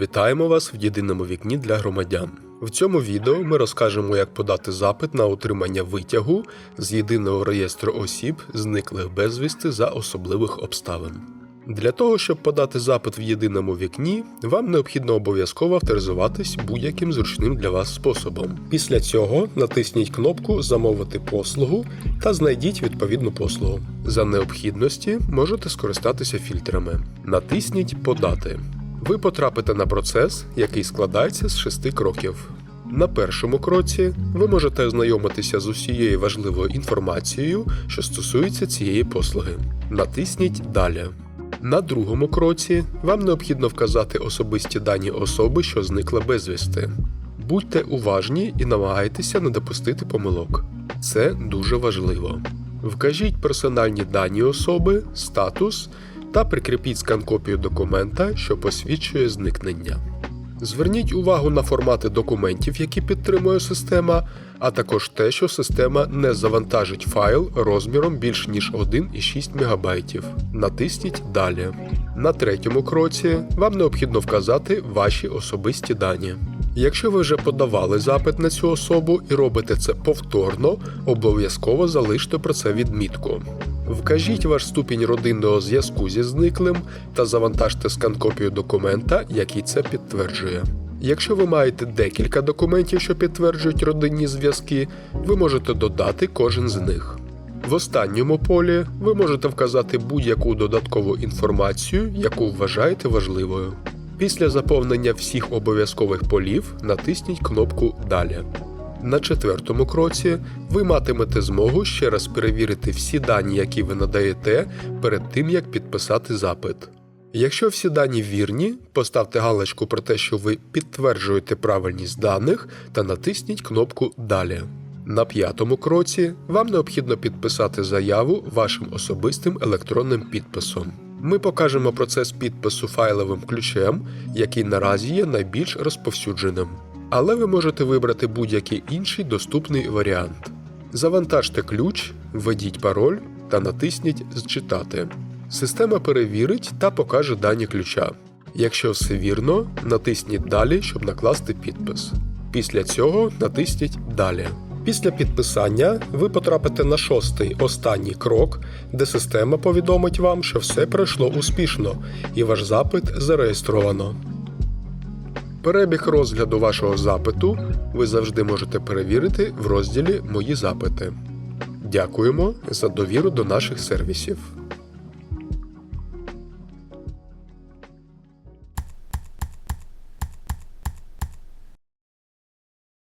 Вітаємо вас в єдиному вікні для громадян. В цьому відео ми розкажемо, як подати запит на отримання витягу з єдиного реєстру осіб, зниклих безвісти за особливих обставин. Для того, щоб подати запит в єдиному вікні, вам необхідно обов'язково авторизуватись будь-яким зручним для вас способом. Після цього натисніть кнопку Замовити послугу та знайдіть відповідну послугу. За необхідності можете скористатися фільтрами. Натисніть Подати. Ви потрапите на процес, який складається з шести кроків. На першому кроці ви можете ознайомитися з усією важливою інформацією, що стосується цієї послуги. Натисніть Далі. На другому кроці вам необхідно вказати особисті дані особи, що зникла безвісти. Будьте уважні і намагайтеся не допустити помилок. Це дуже важливо. Вкажіть персональні дані особи, статус та прикріпіть скан-копію документа, що посвідчує зникнення. Зверніть увагу на формати документів, які підтримує система, а також те, що система не завантажить файл розміром більш ніж 1,6 МБ. Натисніть Далі. На третьому кроці вам необхідно вказати ваші особисті дані. Якщо ви вже подавали запит на цю особу і робите це повторно, обов'язково залиште про це відмітку. Вкажіть ваш ступінь родинного зв'язку зі зниклим та завантажте скан-копію документа, який це підтверджує. Якщо ви маєте декілька документів, що підтверджують родинні зв'язки, ви можете додати кожен з них. В останньому полі ви можете вказати будь-яку додаткову інформацію, яку вважаєте важливою. Після заповнення всіх обов'язкових полів натисніть кнопку Далі. На четвертому кроці ви матимете змогу ще раз перевірити всі дані, які ви надаєте, перед тим як підписати запит. Якщо всі дані вірні, поставте галочку про те, що ви підтверджуєте правильність даних та натисніть кнопку Далі. На п'ятому кроці вам необхідно підписати заяву вашим особистим електронним підписом. Ми покажемо процес підпису файловим ключем, який наразі є найбільш розповсюдженим. Але ви можете вибрати будь-який інший доступний варіант. Завантажте ключ, введіть пароль та натисніть Зчитати. Система перевірить та покаже дані ключа. Якщо все вірно, натисніть Далі, щоб накласти підпис. Після цього натисніть Далі. Після підписання ви потрапите на шостий останній крок, де система повідомить вам, що все пройшло успішно і ваш запит зареєстровано. Перебіг розгляду вашого запиту ви завжди можете перевірити в розділі Мої запити. Дякуємо за довіру до наших сервісів.